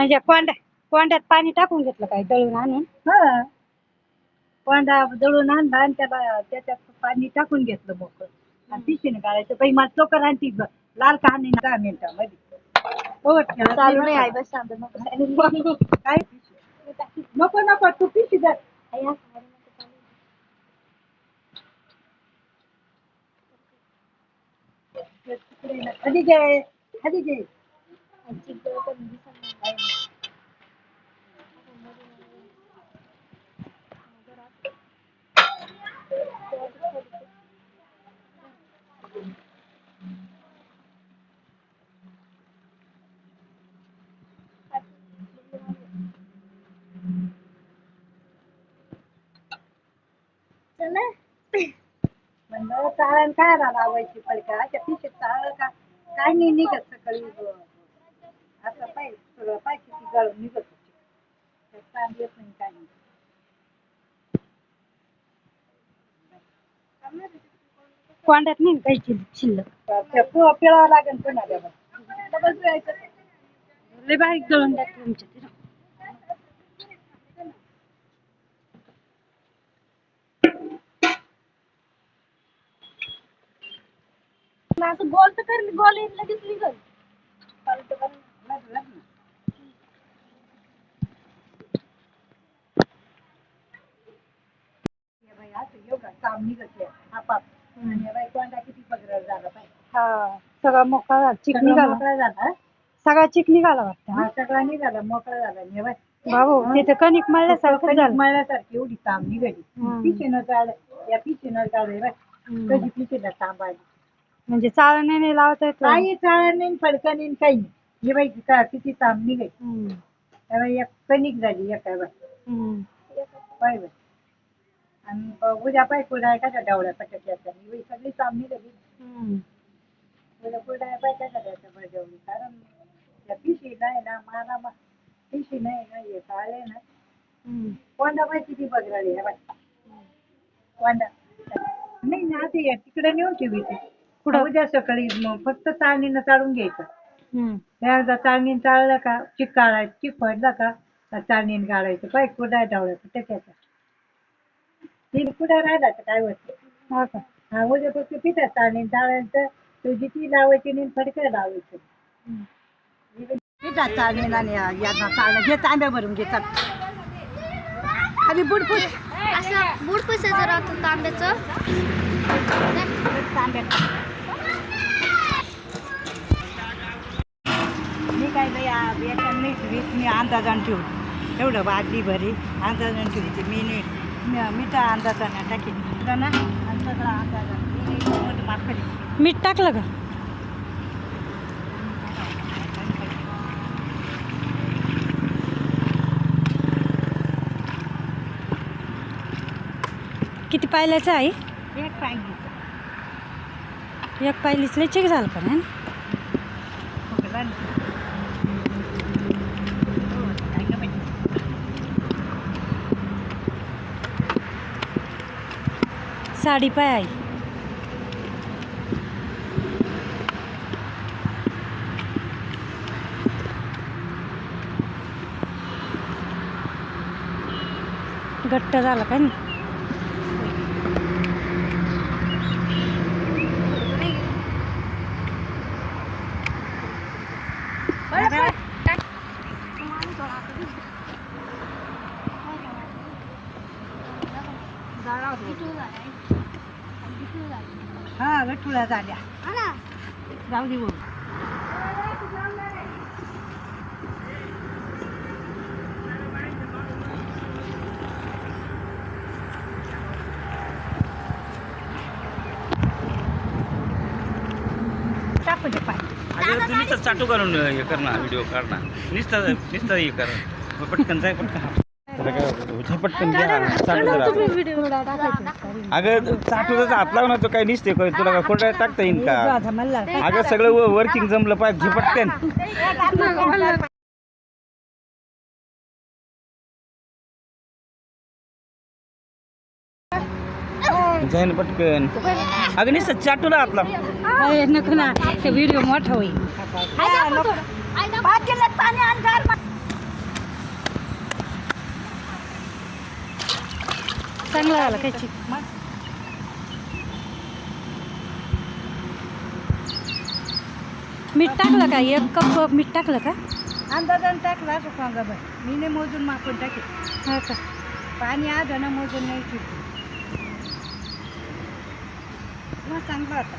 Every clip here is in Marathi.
म्हणजे कोंड्या कोंड्यात पाणी टाकून घेतलं काय दळून आणून हा कोंडा दळून आणला आणि त्याला त्याच्यात पाणी टाकून घेतलं मोकळं आणि पिशीने काढायचं बाई मला चोकर आणती ग. लाल का आणि दहा मिनिटामध्ये हो ठेवत चालू नाही नाही बरं आई बस शांत नको का? काय पिशवी? नको नको तू पिशी धर आई असं मध्ये नको चालू. तिकडे ना. खाली घे खाली घे आईची डोळं पण दिसत नाही. चला म्हणलं चाळण काय राहिला लावायची पडका त्या पिशीत चाळ का? काय नाही निघत सकाळी ग. असं पाय सगळं पाय किती गळून निघत होती. त्यात नाही काय नाही कोंड्यात नाही काही शिल्लक- शिल्लक? तर ते पु- पिळावं लागेल त्याला. डबल पिळायचं. लय बारीक दळून तिथं. असं गोल तर कर गोल येईल लगेच निघल चालतं का? लागलं ना. हे बाई असं एवढं काम निघत आहे. आपाप. आणि हे झाला सगळा मोकळा झाला. चिक सगळं निघाला. मोकळा झाला? सगळा चिक निघाला वाटतं हा सगळा निघाला मोकळा झाला. हे बाई भाऊ तिथे कणिक मळल्यासारखं झालं. मळल्यासारखी एवढी तांब निघाली. पिशीनं काढ या पिशीनं हम्म. कधी पिशीला तांब आली म्हणजे चाळण्याने लावता येतो काही चाळण नाही फडकं नाही काही नाही. हे बाई का किती तांब निघाली एक कणिक झाली एका बाई. पाय बाई आणि प- उद्या पाय कुडाय का त्या डावळ्या पटक्याच्या ही बाई सगळी तांब निघाली हम्म. उद्या कुडाय पाय काय करायचं बळजवणी कारण त्या पिशी नाही ना माना मा पिशी नाही ना हे काळे ना. कोंडा बाई किती बघराळी आहे बाई. कोंडा. नाही ना ते या तिकडे नेऊन ठेवायचे कुठं? उद्या सकाळी मग फक्त चाळणीनं चाळून घ्यायचं. हम्म. एकदा चाळणीनं चाळलं का चिक काढायचं चिक पडलं का चाळणीनं काढायचं पाय कुडाय डावळ्या पटक्याचा. ती कुठं राहिला तर काय होतं हा का? हा उद्या फक्त पिठात चाळणी चाळायचं तुझी ती लावायची आणि फडकं लावायचं. पिठात चाळणी आणि यांना चाळणं घे तांब्या भरून घे चाल. खाली बुडफुट असं बूट पुसायचं राहतं तांब्याचं. तांब्या. मी काय बाई आ- एका मी वीस मी अंदाजान ठेवली. एवढं बादली भरी अंदाजान ठेवते मी नाही मी- मिठा अंदाजानं टाकीन ना मोठं टाकलं का? किती पायल्याचं आहे? एक पाहिजे एक पायलीच लय चिक झालं पण है ना? नाही. हो, काय गं बाई. साडी पाय आई. घट्ट झाला का नाही? हा गठुळा झाल्या. जाऊ दे भाऊ. टाकू दे पाय. अगं तू नुसतं चाटू करून हे कर ना व्हिडिओ काढ ना. नुसतं नुसतं हे कर. पटकन जाय पटकन. त्याला काय होतं? पटकन चाटू. अगं चाटू जर हात लावून तो काय निसते काय तुला काय खोटा टाकता येईल का? अगं सगळं वर्किंग जमलं पाहिजे पटकन. जाईन पटकन. अगं नुसतं चाटूला हात लाव. अरे नको ना ते व्हिडिओ मोठा होईल. चांगला झाला काय चिक? मीठ टाकलं का? एक कप मीठ टाकलं का? अंदाजान टाकला असं सांगा बाय मी नाही मोजून मापून टाकेल. हा का? पाणी आज ना मोजून नाही ठेवतो मग चांगला होता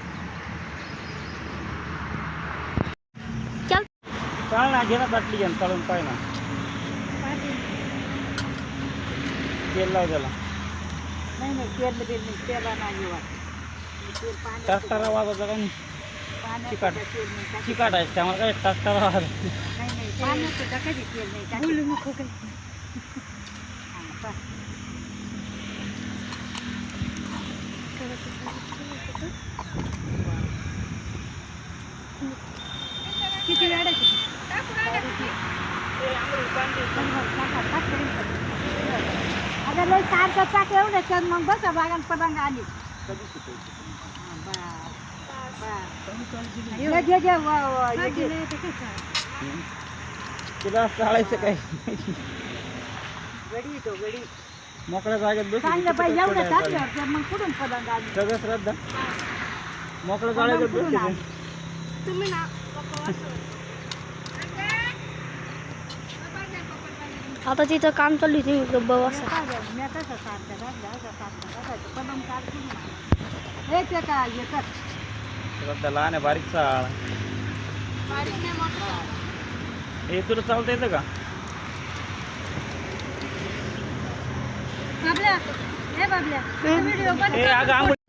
चल. चाल ना घे ना बाटली घ्या चालून पाय ना. तेल लाव त्याला. नाही नाही तेल बिल नाही तेला नाही वाट तेल पाण्यात टाकटारा वाजायचा का नाही पाण्यात चिकाट. तेल नाही टाकायचं. चिकाट आहे त्यामुळे काय टाकटारा वाज नाही नाही पाण्यात सुद्धा कधी तेल नाही हा, पहा. किती वेळाची अगं लय सारखं चाक एवढं छान मग बस बागान पतंग आली. घे घे घे वा वा हे घे. तुला काय? गडी तो गडी. मोकळ्या जागेत बस चांगलं पाहिजे एवढं चांगलं तर मग कुठून पतंग आली? सगळं श्रद्धा. मोकळ्या जागेत बस? तुम्ही ना आता तिथं काम चालू तुम्ही गप्प बसा लहान आहे बारीक चाळ. हे तुला चालता येतं का? बाबल्या हे बाबल्या व्हिडिओ